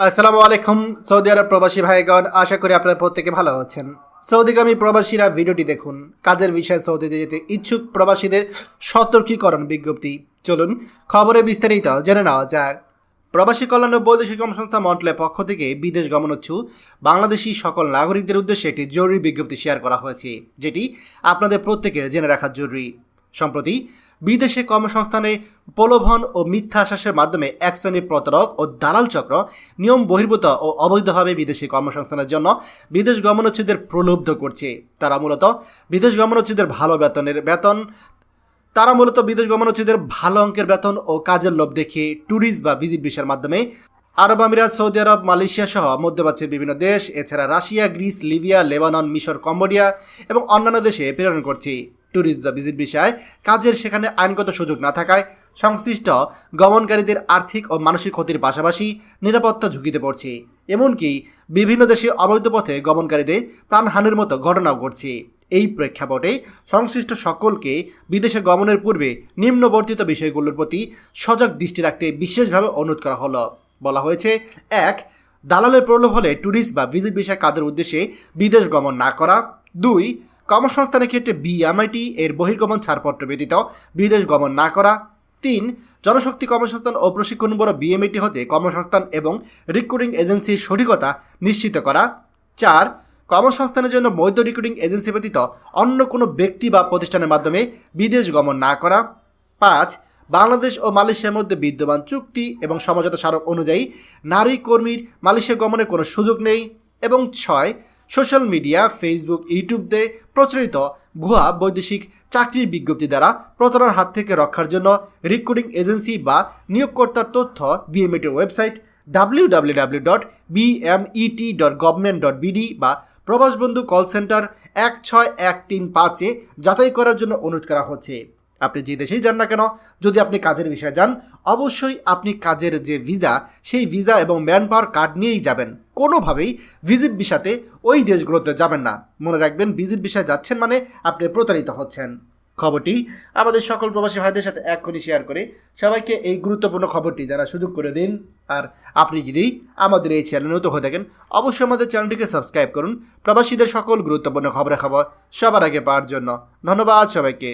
আসসালামু আলাইকুম, সৌদি আরব প্রবাসী ভাইগণ, আশা করি আপনারা প্রত্যেকে ভালো আছেন। সৌদিগামী প্রবাসীরা ভিডিওটি দেখুন। কাজের বিষয়ে সৌদিতে যেতে ইচ্ছুক প্রবাসীদের সতর্কীকরণ বিজ্ঞপ্তি। চলুন, খবরে বিস্তারিত জেনে নেওয়া যাক। প্রবাসী কল্যাণ ও বৈদেশিক কর্মসংস্থা মন্ত্রণালয়ের পক্ষ থেকে বিদেশ গমনোচ্ছু বাংলাদেশি সকল নাগরিকদের উদ্দেশ্যে একটি জরুরি বিজ্ঞপ্তি শেয়ার করা হয়েছে, যেটি আপনাদের প্রত্যেকের জেনে রাখা জরুরি। সম্প্রতি বিদেশে কর্মসংস্থানে প্রলোভন ও মিথ্যা আশ্বাসের মাধ্যমে এক শ্রেণির প্রতারক ও দালাল চক্র নিয়ম বহির্ভূত ও অবৈধভাবে বিদেশি কর্মসংস্থানের জন্য বিদেশ গমনোচ্ছেদের প্রলুব্ধ করছে। তারা মূলত বিদেশ গমনোচ্ছেদের ভালো বেতনের বেতন, তারা মূলত বিদেশ গমনোচ্ছেদের ভালো অঙ্কের বেতন ও কাজের লোভ দেখিয়ে ট্যুরিস্ট বা ভিজিট ভিসার মাধ্যমে আরব আমিরাত, সৌদি আরব, মালয়েশিয়া সহ মধ্যপ্রাচ্যের বিভিন্ন দেশ, এছাড়া রাশিয়া, গ্রিস, লিবিয়া, লেবানন, মিশর, কম্বোডিয়া এবং অন্যান্য দেশে প্রেরণ করছে। ট্যুরিস্ট বা ভিজিট বিষয় কাজের সেখানে আইনগত সুযোগ না থাকায় সংশ্লিষ্ট গমনকারীদের আর্থিক ও মানসিক ক্ষতির পাশাপাশি নিরাপত্তা ঝুঁকিতে পড়ছে। এমনকি বিভিন্ন দেশে অবৈধ পথে গমনকারীদের প্রাণহানির মতো ঘটনাও ঘটছে। এই প্রেক্ষাপটে সংশ্লিষ্ট সকলকে বিদেশে গমনের পূর্বে নিম্নবর্তিত বিষয়গুলোর প্রতি সজাগ দৃষ্টি রাখতে বিশেষভাবে অনুরোধ করা হলো। বলা হয়েছে, এক, দালালের প্রলোভ হলে ট্যুরিস্ট বা ভিজিট বিষয় কাজের উদ্দেশ্যে বিদেশ গমন না করা। দুই কর্মসংস্থানের ক্ষেত্রে বিএমআইটি এর বহির্গমন ছাড়পত্র ব্যতীত বিদেশ গমন না করা। তিন, জনশক্তি কর্মসংস্থান ও প্রশিক্ষণ ব্যুরো বিএমএটি হতে কর্মসংস্থান এবং রিক্রুটিং এজেন্সির সঠিকতা নিশ্চিত করা। চার, কর্মসংস্থানের জন্য বৈধ রিক্রুটিং এজেন্সি ব্যতীত অন্য কোনো ব্যক্তি বা প্রতিষ্ঠানের মাধ্যমে বিদেশ গমন না করা। পাঁচ, বাংলাদেশ ও মালয়েশিয়ার মধ্যে বিদ্যমান চুক্তি এবং সমঝোতা স্মারক অনুযায়ী নারী কর্মীর মালয়েশিয়া গমনের কোনো সুযোগ নেই। এবং ছয় সোশ্যাল মিডিয়া, ফেসবুক, ইউটিউবতে প্রচলিত ভুয়া বৈদেশিক চাকরির বিজ্ঞপ্তি দ্বারা প্রতারণার হাত থেকে রক্ষার জন্য রিক্রুটিং এজেন্সি বা নিয়োগকর্তার তথ্য বিএমএটির website W W W dot BMET dot government dot BD বা প্রবাসবন্ধু কল সেন্টার এক ছয় এক তিন পাঁচে যাচাই করার জন্য অনুরোধ করা হচ্ছে। আপনি যে দেশেই যান না কেন, যদি আপনি কাজের বিষয়ে যান, অবশ্যই আপনি কাজের যে ভিসা, সেই ভিসা এবং ম্যান পাওয়ার কার্ড নিয়েই যাবেন। কোনোভাবেই ভিজিট ভিসাতে ওই দেশগুলোতে যাবেন না। মনে রাখবেন, ভিজিট ভিসায় যাচ্ছেন মানে আপনি প্রতারিত হচ্ছেন। খবরটি আমাদের সকল প্রবাসী ভাইদের সাথে এক্ষুনি শেয়ার করে সবাইকে এই গুরুত্বপূর্ণ খবরটি যারা সুযোগ করে দিন। আর আপনি যদি আমাদের এই চ্যানেল নতুন হয়ে থাকেন, অবশ্যই আমাদের চ্যানেলটিকে সাবস্ক্রাইব করুন। প্রবাসীদের সকল গুরুত্বপূর্ণ খবরাখবর সবার আগে পাওয়ার জন্য। ধন্যবাদ সবাইকে।